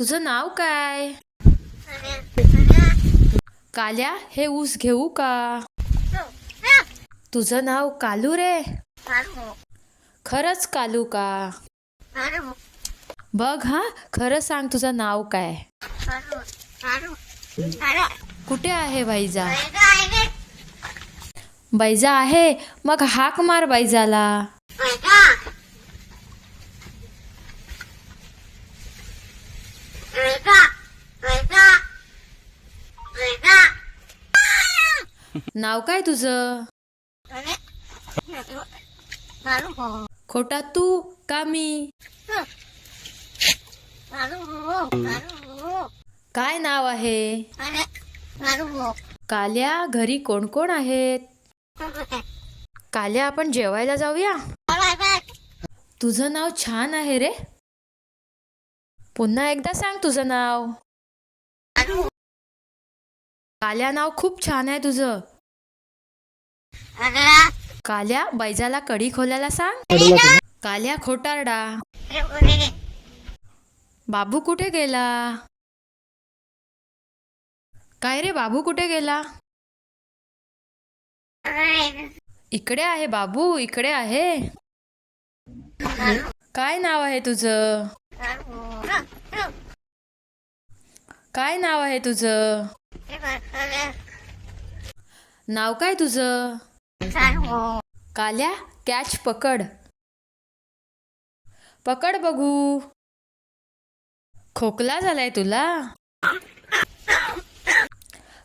तुझं नाव काय? काल्या हे ऊस घेऊ का? तुझं नाव कालू रे? खरंच कालू का? बघ हा खरं सांग तुझं नाव काय? कुठे आहे बाईजा? बैजा आहे. मग हाक मार बैजाला नाव काय तुझं? खोटा तू का मी? काय नाव आहे? काल्या घरी कोण कोण आहेत? काल्या आपण जेवायला जाऊया? तुझं नाव छान आहे रे. पुन्हा एकदा सांग तुझं नाव. काल्या नाव खूप छान आहे तुझं. काल्या बैजाला कडी खोलायला सांग. काल्या खोटारडा. बाबू कुठे गेला? काय रे बाबू कुठे गेला? इकडे आहे बाबू इकडे आहे. काय नाव आहे तुझं? काय नाव आहे तुझं? नाव काय तुझं? काल्या कॅच पकड. पकड बघू. खोकला झालाय तुला?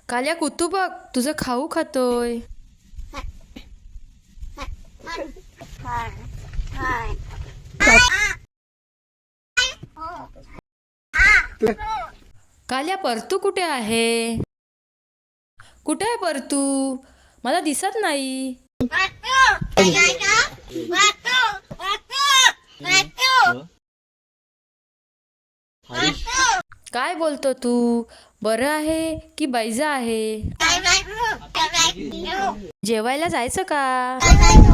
काल्या कुतू बघ तुझं खाऊ खातोय. काल्या परतू कुठे आहे? कुठे आहे परतू मला दिसत नाही. काय बोलतो तू? बरं आहे की बैजा आहे? जेवायला जायचं का?